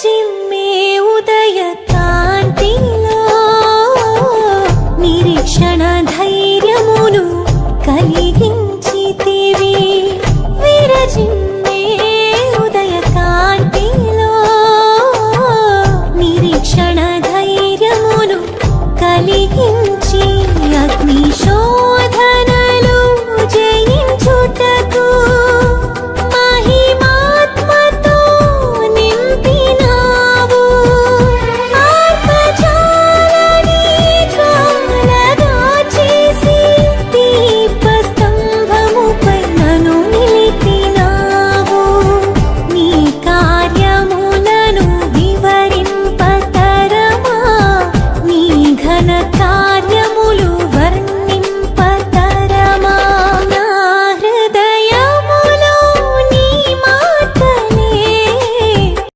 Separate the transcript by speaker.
Speaker 1: చిమ్మే ఉదయ కాంతిలో నిరీక్షణ ధైర్యమును కలిగించితివి.